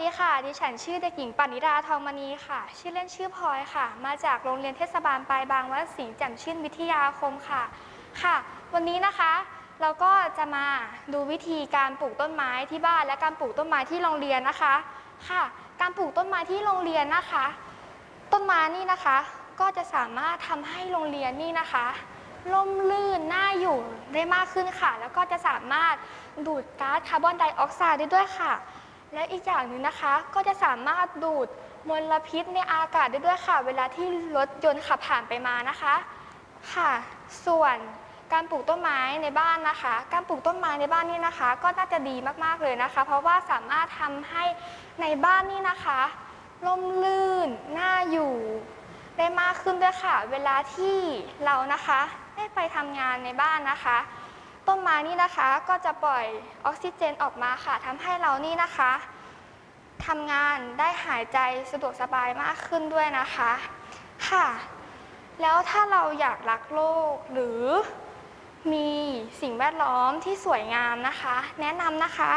ดีค่ะ ดิฉันชื่อเด็กหญิงปณิดาทองมณีค่ะ ชื่อเล่นชื่อพลอยค่ะ มาจากโรงเรียนเทศบาลปลายบางวัดสิงห์แจ่มชื่นวิทยาคมค่ะ ค่ะ วันนี้นะคะเราก็จะมาดูวิธีการปลูกต้นไม้ที่บ้านและการปลูกต้นไม้ที่โรงเรียนนะคะ ค่ะ การปลูกต้นไม้ที่โรงเรียนนะคะ ต้นไม้นี่นะคะ ก็จะสามารถทำให้โรงเรียนนี่นะคะร่มรื่นน่าอยู่ได้มากขึ้นค่ะ แล้วก็จะสามารถดูดก๊าซคาร์บอนไดออกไซด์ได้ด้วยค่ะ และอีกอย่างหนึ่งนะคะ ก็จะสามารถดูดมลพิษในอากาศได้ด้วยค่ะ เวลาที่รถยนต์ขับผ่านไปมานะคะ ค่ะ ส่วนการปลูกต้นไม้ในบ้านนะคะ การปลูกต้นไม้ในบ้านนี่นะคะ ก็น่าจะดีมากๆเลยนะคะ เพราะว่าสามารถทำให้ในบ้านนี่นะคะร่มรื่นน่าอยู่ ได้มากขึ้นด้วยค่ะ เวลาที่เรานะคะ ได้ไปทำงานในบ้านนะคะ ต้นไม้นี่นะคะก็จะปล่อยออกซิเจนออกมาค่ะทำให้เรานี่นะคะทำงานได้หายใจสะดวกสบายมากขึ้นด้วยนะคะค่ะ แล้วถ้าเราอยากรักโลกหรือมีสิ่งแวดล้อมที่สวยงามนะคะ แนะนำนะคะ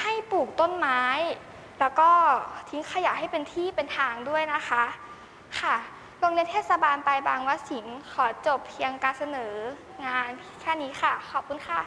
ให้ปลูกต้นไม้ แล้วก็ทิ้งขยะให้เป็นที่เป็นทางด้วยนะคะค่ะ รงเรียนเทศบาลปลายบางวัดสิงห์ขอจบเพียงการเสนองานแค่นี้ค่ะ ขอบคุณค่ะ